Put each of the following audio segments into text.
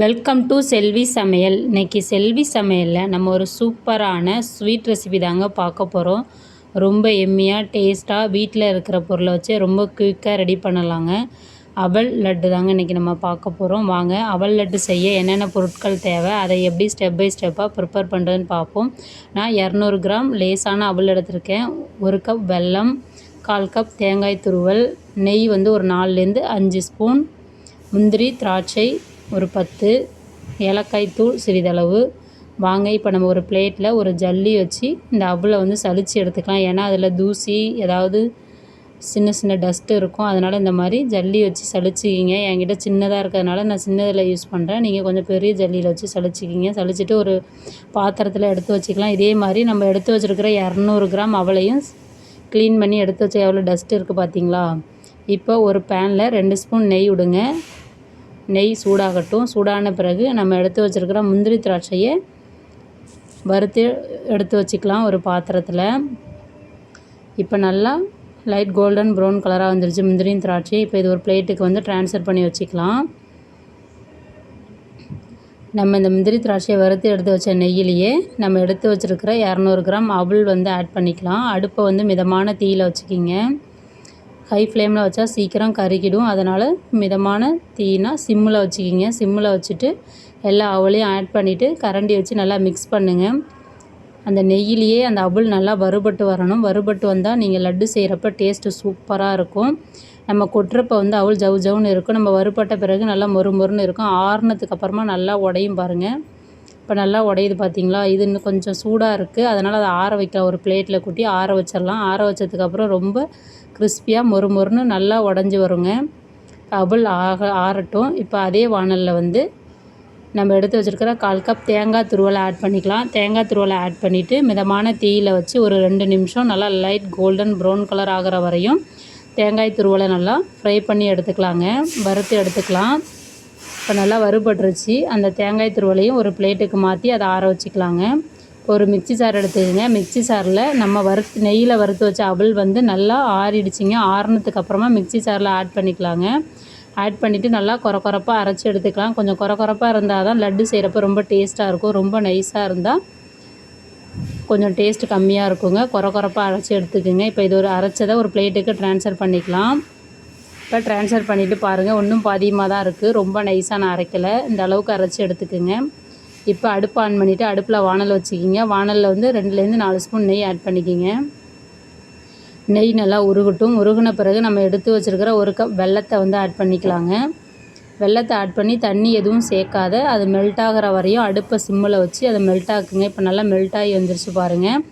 Welcome to செல்வி சமையல் இன்னைக்கு செல்வி சமையலில் நம்ம ஒரு சூப்பரான ஸ்வீட் ரெசிபி தாங்க பார்க்க போகிறோம் ரொம்ப எம்மியாக டேஸ்ட்டாக வீட்டில் இருக்கிற பொருளை வச்சு ரொம்ப குயிக்காக ரெடி பண்ணலாங்க. அவல் லட்டு தாங்க இன்றைக்கி நம்ம பார்க்க போகிறோம் வாங்க அவல் லட்டு செய்ய என்னென்ன பொருட்கள் தேவை அதை எப்படி ஸ்டெப் பை ஸ்டெப்பாக ப்ரிப்பேர் பண்ணுறதுன்னு பார்ப்போம். நான் இரநூறு கிராம் லேசான அவல் எடுத்திருக்கேன். ஒரு கப் வெல்லம் கால் கப் தேங்காய் துருவல் நெய் வந்து ஒரு நாலுலேருந்து அஞ்சு ஸ்பூன் முந்திரி திராட்சை ஒரு பத்து. ஏலக்காய் தூள் சிறிதளவு. வாங்க இப்போ நம்ம ஒரு பிளேட்டில் ஒரு ஜல்லி வச்சு இந்த அவ்வில் வந்து சலித்து எடுத்துக்கலாம். ஏன்னா அதில் தூசி ஏதாவது சின்ன சின்ன டஸ்ட்டு இருக்கும். அதனால் இந்த மாதிரி ஜல்லி வச்சு சலிச்சிக்கிங்க என்கிட்ட சின்னதாக இருக்கிறதுனால நான் சின்னதில் யூஸ் பண்ணுறேன் நீங்கள் கொஞ்சம் பெரிய ஜல்லியில் வச்சு சலிச்சிக்கிங்க சலிச்சிட்டு ஒரு பாத்திரத்தில் எடுத்து வச்சுக்கலாம். இதே மாதிரி நம்ம எடுத்து வச்சுருக்கிற இரநூறு கிராம் அவளையும் க்ளீன் பண்ணி எடுத்து வச்ச எவ்வளோ டஸ்ட்டு இருக்குது பார்த்தீங்களா இப்போ ஒரு பேனில் ரெண்டு ஸ்பூன் நெய் விடுங்க. நெய் சூடாகட்டும் சூடான பிறகு நம்ம எடுத்து வச்சுருக்கிற முந்திரி திராட்சையை வறுத்து எடுத்து வச்சுக்கலாம் ஒரு பாத்திரத்தில். இப்போ நல்லா லைட் கோல்டன் ப்ரௌன் கலராக வந்துருச்சு முந்திரியும் திராட்சை. இப்போ இது ஒரு பிளேட்டுக்கு வந்து ட்ரான்ஸ்ஃபர் பண்ணி வச்சுக்கலாம். நம்ம இந்த முந்திரி திராட்சையை வறுத்து எடுத்து வச்ச நெய்யிலேயே நம்ம எடுத்து வச்சுருக்கிற இரநூறு கிராம் அவுள் வந்து ஆட் பண்ணிக்கலாம். அடுப்பை வந்து மிதமான தீயில் வச்சுக்கிங்க. ஹை ஃப்ளேமில் வச்சா சீக்கிரம் கருகிடும். அதனால் மிதமான தீனா சிம்மில் வச்சுக்கிங்க. சிம்மில் வச்சுட்டு எல்லா அவளையும் ஆட் பண்ணிவிட்டு கரண்டி வச்சு நல்லா மிக்ஸ் பண்ணுங்கள் அந்த நெய்யிலேயே அந்த அவல் நல்லா வறுபட்டு வரணும். வறுபட்டு வந்தால் நீங்கள் லட்டு செய்கிறப்ப டேஸ்ட்டு சூப்பராக இருக்கும். நம்ம கொட்டுறப்ப வந்து அவள் ஜவு ஜவுன்னு இருக்கும். நம்ம வறுபட்ட பிறகு நல்லா மொறு மொறுன்னு இருக்கும். ஆறுனதுக்கு அப்புறமா நல்லா உடையும் பாருங்கள் இப்போ நல்லா உடையுது பார்த்தீங்களா இது இன்னும் கொஞ்சம் சூடாக இருக்குது அதனால் அதை ஆற வைக்கலாம். ஒரு பிளேட்டில் கூட்டி ஆற வச்சிடலாம் ஆற வச்சதுக்கப்புறம் ரொம்ப கிறிஸ்பியாக மொறு மொறுன்னு நல்லா உடஞ்சி வருங்க. அவல் ஆக ஆறட்டும். இப்போ அதே வானலில் வந்து நம்ம எடுத்து வச்சுருக்கிற கால் கப் தேங்காய் துருவலை ஆட் பண்ணிக்கலாம். தேங்காய் துருவலை ஆட் பண்ணிவிட்டு மிதமான தீயில் வச்சு ஒரு ரெண்டு நிமிஷம் நல்லா லைட் கோல்டன் ப்ரௌன் கலர் ஆகிற வரையும் தேங்காய் துருவலை நல்லா ஃப்ரை பண்ணி எடுத்துக்கலாங்க. வறுத்து எடுத்துக்கலாம். இப்போ நல்லா வறுபட்டுருச்சு. அந்த தேங்காய் துருவலையும் ஒரு பிளேட்டுக்கு மாற்றி அதை ஆற வச்சுக்கலாங்க. ஒரு மிக்சி சார் எடுத்துக்கோங்க. மிக்சி சாரில் நம்ம வறுத்து நெய்யில் வறுத்து வச்ச அவல் வந்து நல்லா ஆறிடுச்சிங்க. ஆறுனதுக்கு அப்புறமா மிக்சி சாரில் ஆட் பண்ணிக்கலாங்க. ஆட் பண்ணிவிட்டு நல்லா குறை குறைப்பாக அரைச்சி எடுத்துக்கலாம். கொஞ்சம் குறை குறைப்பாக இருந்தால் தான் லட்டு செய்கிறப்ப ரொம்ப டேஸ்ட்டாக இருக்கும். ரொம்ப நைஸாக இருந்தால் கொஞ்சம் டேஸ்ட் கம்மியாக இருக்குங்க. குறை குறைப்பாக அரைச்சி எடுத்துக்கோங்க. இப்போ இது ஒரு அரைச்சதை ஒரு பிளேட்டுக்கு ட்ரான்ஸ்ஃபர் பண்ணிக்கலாம். இப்போ ட்ரான்ஸ்ஃபர் பண்ணிவிட்டு பாருங்கள் ஒன்றும் பாதியமாக தான் இருக்குது ரொம்ப நைஸாக நான் அரைக்கலை. இந்த அளவுக்கு அரைச்சி எடுத்துக்கோங்க. இப்போ அடுப்பு ஆன் பண்ணிவிட்டு அடுப்பில் வானல் வச்சுக்கிங்க. வானலில் வந்து ரெண்டுலேருந்து நாலு ஸ்பூன் நெய் ஆட் பண்ணிக்கிங்க. நெய் நல்லா உருகட்டும். உருகின பிறகு நம்ம எடுத்து வச்சுருக்கிற ஒரு கப் வெள்ளத்தை வந்து ஆட் பண்ணிக்கலாங்க. வெள்ளத்தை ஆட் பண்ணி தண்ணி எதுவும் சேர்க்காத. அது மெல்ட் ஆகிற வரையும் அடுப்பை சிம்மில் வச்சு அதை மெல்ட் ஆக்குங்க. இப்போ நல்லா மெல்ட் ஆகி வந்துருச்சு பாருங்கள்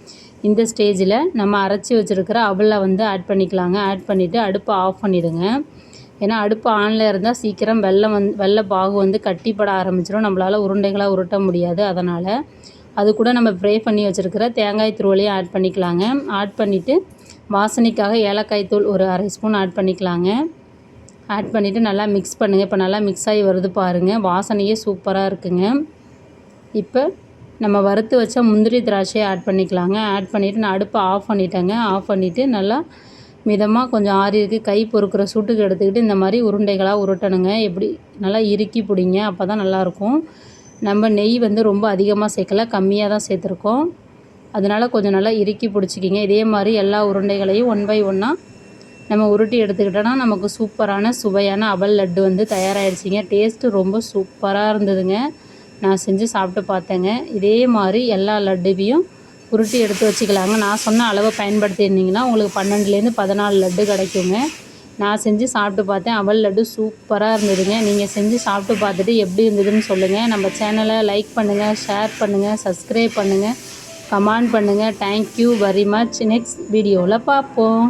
இந்த ஸ்டேஜில் நம்ம அரைச்சி வச்சுருக்கிற அவலை வந்து ஆட் பண்ணிக்கலாங்க. ஆட் பண்ணிவிட்டு அடுப்பை ஆஃப் பண்ணிவிடுங்க ஏன்னா அடுப்பு ஆனில் இருந்தால் சீக்கிரம் வெள்ளம் வந் வெள்ளை பாகு வந்து கட்டிப்பட ஆரம்பிச்சிடும் நம்மளால் உருண்டைகளாக உருட்ட முடியாது. அதனால் அது கூட நம்ம ஃப்ரை பண்ணி வச்சுருக்கிற தேங்காய் துருவலையும் ஆட் பண்ணிக்கலாங்க. ஆட் பண்ணிவிட்டு வாசனைக்காக ஏலக்காய் தூள் ஒரு அரை ஸ்பூன் ஆட் பண்ணிக்கலாங்க. ஆட் பண்ணிவிட்டு நல்லா மிக்ஸ் பண்ணுங்கள் இப்போ நல்லா மிக்ஸ் ஆகி வருது பாருங்கள் வாசனையே சூப்பராக இருக்குங்க. இப்போ நம்ம வறுத்து வச்ச முந்திரி திராட்சையை ஆட் பண்ணிக்கலாங்க. ஆட் பண்ணிவிட்டு நான் அடுப்பை ஆஃப் பண்ணிட்டேங்க. ஆஃப் பண்ணிவிட்டு நல்லா மிதமாக கொஞ்சம் ஆறி இருக்கு. கை பொறுக்கிற சூட்டுக்கு எடுத்துக்கிட்டு இந்த மாதிரி உருண்டைகளாக உருட்டணுங்க. எப்படி நல்லா இறுக்கி பிடிங்க. அப்போ தான் நல்லாயிருக்கும் நம்ம நெய் வந்து ரொம்ப அதிகமாக சேர்க்கல. கம்மியாக தான் சேர்த்துருக்கோம். அதனால் கொஞ்சம் நல்லா இறுக்கி பிடிச்சிக்கிங்க. இதே மாதிரி எல்லா உருண்டைகளையும் ஒன் பை ஒன்னாக நம்ம உருட்டி எடுத்துக்கிட்டோன்னா நமக்கு சூப்பரான சுவையான அவல் லட்டு வந்து தயாராகிடுச்சிங்க டேஸ்ட்டு ரொம்ப சூப்பராக இருந்ததுங்க. நான் செஞ்சு சாப்பிட்டு பார்த்தேங்க. இதே மாதிரி எல்லா லட்டுவையும் உருட்டி எடுத்து வச்சுக்கலாங்க. நான் சொன்ன அளவை பயன்படுத்தியிருந்தீங்கன்னா உங்களுக்கு பன்னெண்டுலேருந்து பதினாலு லட்டு கிடைக்குங்க. நான் செஞ்சு சாப்பிட்டு பார்த்தேன். அவல் லட்டு சூப்பராக இருந்ததுங்க. நீங்கள் செஞ்சு சாப்பிட்டு பார்த்துட்டு எப்படி இருந்ததுன்னு சொல்லுங்கள் நம்ம சேனலை லைக் பண்ணுங்கள் ஷேர் பண்ணுங்கள் சப்ஸ்கிரைப் பண்ணுங்கள் கமெண்ட் பண்ணுங்கள் தேங்க்யூ வெரி மச் நெக்ஸ்ட் வீடியோவில் பார்ப்போம்.